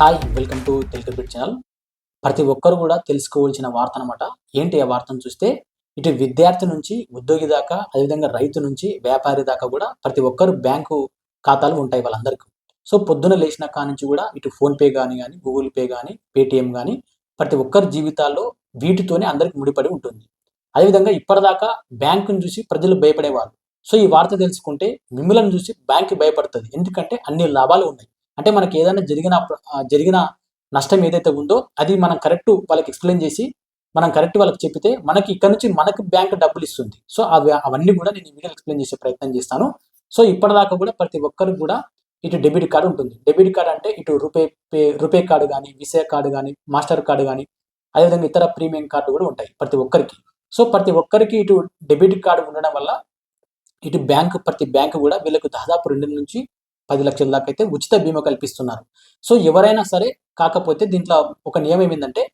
Hi welcome to Telugu bit channel ప్రతి ఒక్కరు కూడా తెలుసుకోవాల్సిన వార్త అనమాట ఏంటి ఆ వార్తను చూస్తే ఇటు విద్యార్థి నుంచి ఉద్యోగి దాకా అదేవిధంగా రైతు నుంచి వ్యాపారి దాకా కూడా ప్రతి ఒక్కరు బ్యాంకు ఖాతాలు ఉంటాయి వాళ్ళందరికీ. సో పొద్దున లేచిన కాడ నుంచి కూడా ఇటు ఫోన్పే కానీ కానీ గూగుల్ పే కానీ పేటిఎం కానీ ప్రతి ఒక్కరి జీవితాల్లో వీటితోనే అందరికి ముడిపడి ఉంటుంది. అదేవిధంగా ఇప్పటిదాకా బ్యాంకును చూసి ప్రజలు భయపడేవారు. సో ఈ వార్త తెలుసుకుంటే మిమ్మల్ని చూసి బ్యాంక్ భయపడుతుంది. ఎందుకంటే అన్ని లాభాలు ఉన్నాయి. అంటే మనకి ఏదైనా జరిగిన జరిగిన నష్టం ఏదైతే ఉందో అది మనం కరెక్ట్ వాళ్ళకి ఎక్స్ప్లెయిన్ చేసి మనం కరెక్ట్ వాళ్ళకి చెప్పితే మనకి ఇక్కడ నుంచి మనకి బ్యాంక్ డబ్బులు ఇస్తుంది. సో అవి అవన్నీ కూడా నేను వీడియో ఎక్స్ప్లెయిన్ చేసే ప్రయత్నం చేస్తాను. సో ఇప్పటిదాకా కూడా ప్రతి ఒక్కరికి కూడా ఇటు డెబిట్ కార్డు ఉంటుంది. డెబిట్ కార్డు అంటే ఇటు రూపే పే రూపే కార్డు కానీ విసే కార్డు కానీ మాస్టర్ కార్డు కానీ అదేవిధంగా ఇతర ప్రీమియం కార్డు కూడా ఉంటాయి ప్రతి ఒక్కరికి. సో ప్రతి ఒక్కరికి ఇటు డెబిట్ కార్డు ఉండడం వల్ల ఇటు బ్యాంకు ప్రతి బ్యాంకు కూడా వీళ్ళకు దాదాపు రెండు నుంచి పది లక్షల దాకా అయితే ఉచిత బీమా కల్పిస్తున్నారు. సో ఎవరైనా సరే కాకపోతే దీంట్లో ఒక నియమం ఏంటంటే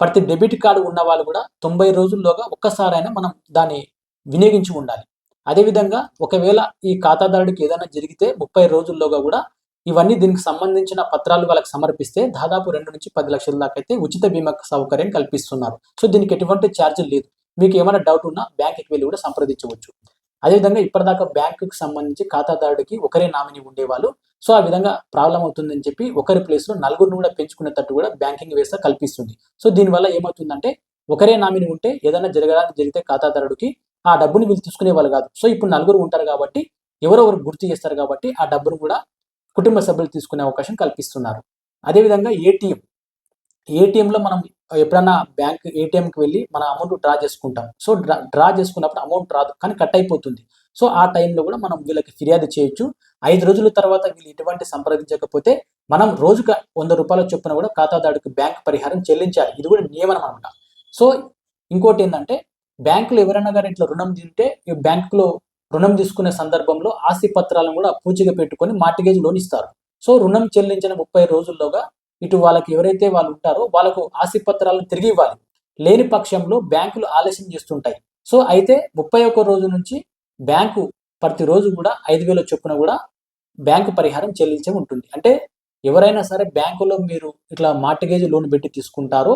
ప్రతి డెబిట్ కార్డు ఉన్న వాళ్ళు కూడా తొంభై రోజుల్లోగా ఒక్కసారైనా మనం దాన్ని వినియోగించి ఉండాలి. అదేవిధంగా ఒకవేళ ఈ ఖాతాదారుడికి ఏదైనా జరిగితే ముప్పై రోజుల్లోగా కూడా ఇవన్నీ దీనికి సంబంధించిన పత్రాలు వాళ్ళకి సమర్పిస్తే దాదాపు రెండు నుంచి పది లక్షల దాకా అయితే ఉచిత బీమా సౌకర్యం కల్పిస్తున్నారు. సో దీనికి ఎటువంటి ఛార్జీలు లేదు. మీకు ఏమైనా డౌట్ ఉన్నా బ్యాంక్కి వెళ్ళి కూడా సంప్రదించవచ్చు. అదేవిధంగా ఇప్పటిదాకా బ్యాంకుకి సంబంధించి ఖాతాదారుడికి ఒకరే నామినీ ఉండేవాళ్ళు. సో ఆ విధంగా ప్రాబ్లం అవుతుందని చెప్పి ఒకరి ప్లేస్లో నలుగురిని కూడా పెంచుకునేటట్టు కూడా బ్యాంకింగ్ వ్యవస్థ కల్పిస్తుంది. సో దీనివల్ల ఏమవుతుందంటే ఒకరే నామినీ ఉంటే ఏదైనా జరగడానికి జరిగితే ఖాతాదారుడికి ఆ డబ్బుని వీళ్ళు తీసుకునే వాళ్ళు కాదు. సో ఇప్పుడు నలుగురు ఉంటారు కాబట్టి ఎవరెవరు గుర్తు చేస్తారు కాబట్టి ఆ డబ్బును కూడా కుటుంబ సభ్యులు తీసుకునే అవకాశం కల్పిస్తున్నారు. అదేవిధంగా ఏటీఎం ఏటీఎంలో మనం ఎప్పుడైనా బ్యాంక్ ఏటీఎంకి వెళ్ళి మన అమౌంట్ డ్రా చేసుకుంటాం. సో డ్రా డ్రా చేసుకున్నప్పుడు అమౌంట్ రాదు కానీ కట్ అయిపోతుంది. సో ఆ టైంలో కూడా మనం వీళ్ళకి ఫిర్యాదు చేయొచ్చు. ఐదు రోజుల తర్వాత వీళ్ళు ఎటువంటి సంప్రదించకపోతే మనం రోజుకు వంద రూపాయల చొప్పున కూడా ఖాతాదారుడికి బ్యాంక్ పరిహారం చెల్లించాలి. ఇది కూడా నియమనం అనమాట. సో ఇంకోటి ఏంటంటే బ్యాంకులో ఎవరైనా కానీ ఇట్లా రుణం తింటే ఈ బ్యాంకులో రుణం తీసుకునే సందర్భంలో ఆస్తి పత్రాలను కూడా పూచిగా పెట్టుకొని మార్టిగేజ్ లోన్ ఇస్తారు. సో రుణం చెల్లించిన ముప్పై రోజుల్లోగా ఇటు వాళ్ళకి ఎవరైతే వాళ్ళు ఉంటారో వాళ్ళకు ఆస్తి పత్రాలను తిరిగి ఇవ్వాలి. లేని పక్షంలో బ్యాంకులు ఆలస్యం చేస్తుంటాయి. సో అయితే ముప్పై ఒక్క రోజు నుంచి బ్యాంకు ప్రతిరోజు కూడా ఐదు వేల చొప్పున కూడా బ్యాంకు పరిహారం చెల్లించే ఉంటుంది. అంటే ఎవరైనా సరే బ్యాంకులో మీరు ఇట్లా మార్టిగేజ్ లోన్ పెట్టి తీసుకుంటారో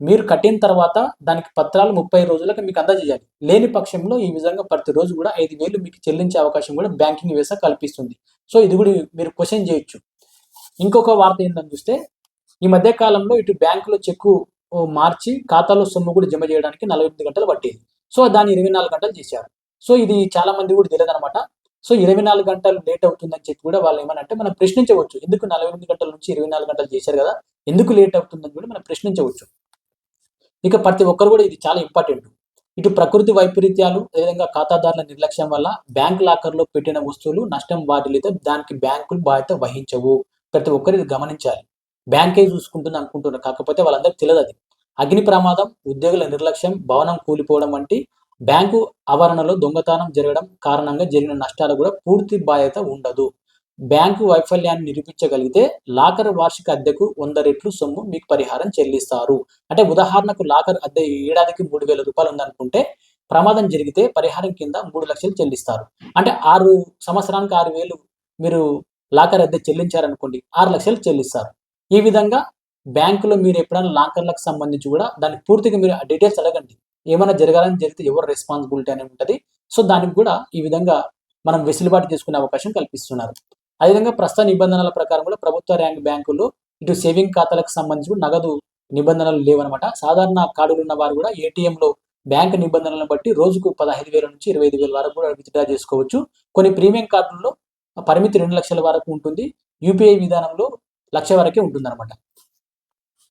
మీరు కట్టిన తర్వాత దానికి పత్రాలు ముప్పై రోజులకు మీకు అందజేయాలి. లేని పక్షంలో ఈ విధంగా ప్రతిరోజు కూడా ఐదు వేలు మీకు చెల్లించే అవకాశం కూడా బ్యాంకింగ్ వ్యవస్థ కల్పిస్తుంది. సో ఇది కూడా మీరు క్వశ్చన్ చేయొచ్చు. ఇంకొక వార్త ఏంటని చూస్తే ఈ మధ్య కాలంలో ఇటు బ్యాంకులో చెక్కు మార్చి ఖాతాలో సొమ్ము కూడా జమ చేయడానికి నలభై ఎనిమిది గంటలు పట్టేది. సో దాన్ని ఇరవై నాలుగు గంటలు చేశారు. సో ఇది చాలా మంది కూడా తెలియదనమాట సో ఇరవై నాలుగు గంటలు లేట్ అవుతుందని చెప్పి కూడా వాళ్ళు ఏమనంటే మనం ప్రశ్నించవచ్చు. ఎందుకు నలభై ఎనిమిది గంటల నుంచి ఇరవై నాలుగు గంటలు చేశారు కదా? ఎందుకు లేట్ అవుతుందని కూడా మనం ప్రశ్నించవచ్చు. ఇక ప్రతి ఒక్కరు కూడా ఇది చాలా ఇంపార్టెంట్. ఇటు ప్రకృతి వైపరీత్యాలు అదేవిధంగా ఖాతాదారుల నిర్లక్ష్యం వల్ల బ్యాంక్ లాకర్లో పెట్టిన వస్తువులు నష్టం వాటిల్లితే దానికి బ్యాంకులు బాధ్యత వహించవు. ప్రతి ఒక్కరు ఇది గమనించాలి. బ్యాంకే చూసుకుంటుంది అనుకుంటున్నారు కాకపోతే వాళ్ళందరికీ తెలియదు అది. అగ్ని ప్రమాదం ఉద్యోగుల నిర్లక్ష్యం భవనం కూలిపోవడం వంటి బ్యాంకు ఆవరణలో దొంగతనం జరగడం కారణంగా జరిగిన నష్టాలు కూడా పూర్తి బాధ్యత ఉండదు. బ్యాంకు వైఫల్యాన్ని నిరూపించగలిగితే లాకర్ వార్షిక అద్దెకు వంద రెట్లు సొమ్ము మీకు పరిహారం చెల్లిస్తారు. అంటే ఉదాహరణకు లాకర్ అద్దె ఏడాదికి మూడు వేల రూపాయలు ఉందనుకుంటే ప్రమాదం జరిగితే పరిహారం కింద మూడు లక్షలు చెల్లిస్తారు. అంటే ఆరు సంవత్సరానికి ఆరు వేలు మీరు లాకర్ అద్దె చెల్లించారనుకోండి ఆరు లక్షలు చెల్లిస్తారు. ఈ విధంగా బ్యాంకులో మీరు ఎప్పుడైనా లాకర్లకు సంబంధించి కూడా దానికి పూర్తిగా మీరు డీటెయిల్స్ అడగండి. ఏమైనా జరగాలని జరిగితే ఎవరు రెస్పాన్సిబిలిటీ అని ఉంటుంది. సో దానికి కూడా ఈ విధంగా మనం వెసులుబాటు చేసుకునే అవకాశం కల్పిస్తున్నారు. అదేవిధంగా ప్రస్తుత నిబంధనల ప్రకారం కూడా ప్రభుత్వ ర్యాంక్ బ్యాంకుల్లో ఇటు సేవింగ్ ఖాతాలకు సంబంధించి కూడా నగదు నిబంధనలు లేవన్నమాట సాధారణ కార్డులు ఉన్న వారు కూడా ఏటీఎంలో బ్యాంక్ నిబంధనలను బట్టి రోజుకు పదహైదు వేల నుంచి ఇరవై ఐదు వేల వరకు కూడా విత్డ్రా చేసుకోవచ్చు. కొన్ని ప్రీమియం కార్డుల్లో పరిమితి రెండు లక్షల వరకు ఉంటుంది. యూపీఐ విధానంలో లక్ష వరకే ఉంటుందన్నమాట.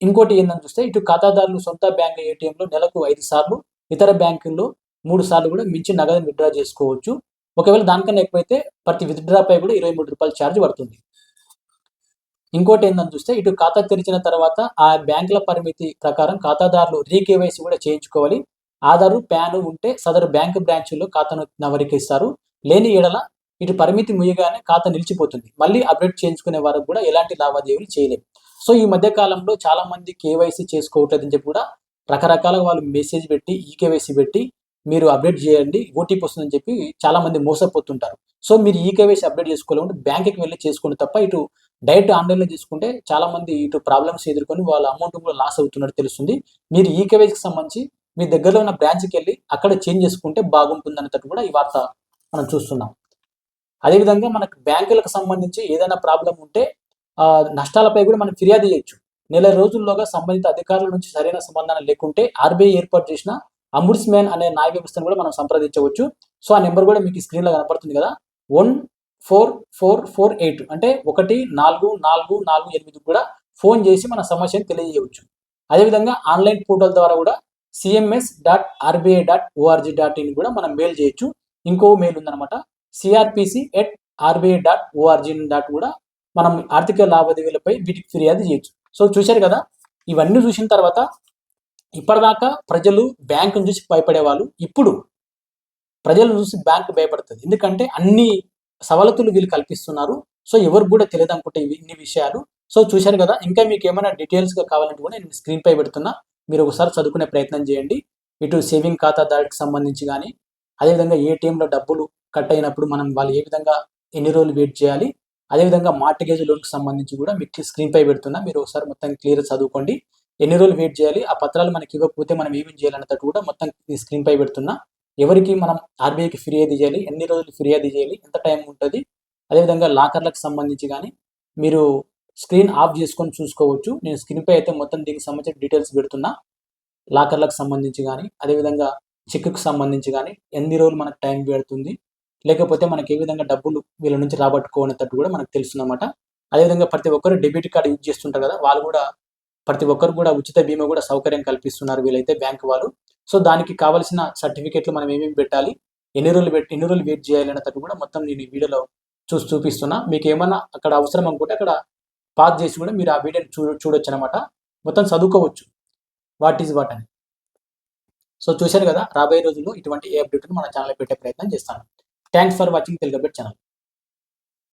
ఇంకోటి ఏందని చూస్తే ఇటు ఖాతాదారులు సొంత బ్యాంక్ ఏటీఎంలో నెలకు ఐదు సార్లు ఇతర బ్యాంకుల్లో మూడు సార్లు కూడా మించి నగదు విత్డ్రా చేసుకోవచ్చు. ఒకవేళ దానికన్నా ఎక్కువైతే ప్రతి విత్డ్రాపై కూడా ఇరవై మూడు రూపాయల ఛార్జ్ పడుతుంది. ఇంకోటి ఏందని చూస్తే ఇటు ఖాతా తెరిచిన తర్వాత ఆ బ్యాంకుల పరిమితి ప్రకారం ఖాతాదారులు రీకేవైసీ కూడా చేయించుకోవాలి. ఆధారు ప్యాన్ ఉంటే సదరు బ్యాంకు బ్రాంచ్లో ఖాతాను నవరికిస్తారు. లేని ఎడల ఇటు పరిమితి ముయ్యగానే ఖాతా నిలిచిపోతుంది. మళ్ళీ అప్డేట్ చేయించుకునే వారికి కూడా ఎలాంటి లావాదేవీలు చేయలేము సో ఈ మధ్య కాలంలో చాలా మంది కేవైసీ చేసుకోవట్లేదని చెప్పి కూడా రకరకాల వాళ్ళు మెసేజ్ పెట్టి ఈకేవైసీ పెట్టి మీరు అప్డేట్ చేయండి ఓటీపీ వస్తుందని చెప్పి చాలా మంది మోసపోతుంటారు. సో మీరు ఈకేవైసీ అప్డేట్ చేసుకోవాలంటే బ్యాంక్కి వెళ్ళి చేసుకోండి తప్ప ఇటు డైరెక్ట్ ఆన్లైన్లో చేసుకుంటే చాలా మంది ఇటు ప్రాబ్లమ్స్ ఎదుర్కొని వాళ్ళ అమౌంట్ కూడా లాస్ అవుతున్నట్టు తెలుస్తుంది. మీరు ఈ సంబంధించి మీ దగ్గరలో ఉన్న బ్రాంచ్కి వెళ్ళి అక్కడ చేంజ్ చేసుకుంటే బాగుంటుంది అన్నట్టు కూడా ఈ వార్త మనం చూస్తున్నాం. అదేవిధంగా మనకు బ్యాంకులకు సంబంధించి ఏదైనా ప్రాబ్లం ఉంటే ఆ, నష్టాలపై కూడా మనం ఫిర్యాదు చేయొచ్చు. నెల రోజుల్లోగా సంబంధిత అధికారుల నుంచి సరైన సంబంధాలు లేకుంటే ఆర్బీఐ ఏర్పాటు చేసిన అంబుడ్స్ మ్యాన్ అనే న్యాయ వ్యవస్థను కూడా మనం సంప్రదించవచ్చు. సో ఆ నెంబర్ కూడా మీకు స్క్రీన్లో కనపడుతుంది కదా. One four four four eight అంటే ఒకటి నాలుగు నాలుగు నాలుగు ఎనిమిది కూడా ఫోన్ చేసి మన సమస్యను తెలియజేయవచ్చు. అదేవిధంగా ఆన్లైన్ పోర్టల్ ద్వారా కూడా CMS dot RBI dot ORG dot in కూడా మనం మెయిల్ చేయొచ్చు. ఇంకో మెయిల్ ఉందన్నమాట. CRPC at RBI dot ORG dot కూడా మనం ఆర్థిక లావాదేవీలపై వీటికి ఫిర్యాదు చేయొచ్చు. సో చూశారు కదా? ఇవన్నీ చూసిన తర్వాత ఇప్పటిదాకా ప్రజలు బ్యాంకును చూసి భయపడేవాళ్ళు ఇప్పుడు ప్రజలను చూసి బ్యాంకు భయపడుతుంది. ఎందుకంటే అన్ని సవలతులు వీళ్ళు కల్పిస్తున్నారు. సో ఎవరికి కూడా తెలియదు అనుకుంటే ఇన్ని విషయాలు. సో చూశారు కదా? ఇంకా మీకు ఏమైనా డీటెయిల్స్గా కావాలంటే కూడా నేను స్క్రీన్ పై పెడుతున్నా. మీరు ఒకసారి చదువుకునే ప్రయత్నం చేయండి. ఇటు సేవింగ్ ఖాతాదారుకి సంబంధించి కానీ అదేవిధంగా ఏటీఎంలో డబ్బులు కట్ అయినప్పుడు మనం వాళ్ళు ఏ విధంగా ఎన్ని రోజులు వెయిట్ చేయాలి అదేవిధంగా మార్టిగేజ్ లోన్కి సంబంధించి కూడా మీకు స్క్రీన్ పై పెడుతున్నా. మీరు ఒకసారి మొత్తం క్లియర్ చదువుకోండి. ఎన్ని రోజులు వెయిట్ చేయాలి ఆ పత్రాలు మనకి ఇవ్వకపోతే మనం ఏమేమి చేయాలన్నట్టు కూడా మొత్తం స్క్రీన్ పై పెడుతున్నా. ఎవరికి మనం ఆర్బీఐకి ఫిర్యాదు చేయాలి ఎన్ని రోజులు ఫిర్యాదు చేయాలి ఎంత టైం ఉంటుంది అదేవిధంగా లాకర్లకు సంబంధించి కానీ మీరు స్క్రీన్ ఆఫ్ చేసుకొని చూసుకోవచ్చు. నేను స్క్రీన్ పై అయితే మొత్తం దీనికి సంబంధించిన డీటెయిల్స్ పెడుతున్నా. లాకర్లకు సంబంధించి కానీ అదేవిధంగా చెక్కు సంబంధించి కానీ ఎన్ని రోజులు మనకు టైం పెడుతుంది లేకపోతే మనకి ఏ విధంగా డబ్బులు వీళ్ళ నుంచి రాబట్టుకోనట్టు కూడా మనకు తెలుస్తుందన్నమాట. అదేవిధంగా ప్రతి ఒక్కరు డెబిట్ కార్డు యూజ్ చేస్తుంటారు కదా వాళ్ళు కూడా ప్రతి ఒక్కరు కూడా ఉచిత బీమా కూడా సౌకర్యం కల్పిస్తున్నారు వీళ్ళైతే బ్యాంక్ వాళ్ళు. సో దానికి కావాల్సిన సర్టిఫికేట్లు మనం ఏమేమి పెట్టాలి ఎన్ని రోజులు పెట్టి ఎన్ని రోజులు వెయిట్ చేయాలనేటట్టు కూడా మొత్తం నేను ఈ వీడియోలో చూసి చూపిస్తున్నా. మీకు ఏమన్నా అక్కడ అవసరం అనుకుంటే అక్కడ పాస్ చేసి కూడా మీరు ఆ వీడియోని చూ చూడొచ్చు అనమాట మొత్తం చదువుకోవచ్చు. వాట్ ఈజ్ వాట్ అని. సో చూశారు కదా రాబోయే రోజుల్లో ఇటువంటి ఏ అప్డేట్ను మన ఛానల్ పెట్టే ప్రయత్నం చేస్తాను. Thanks for watching Telugu channel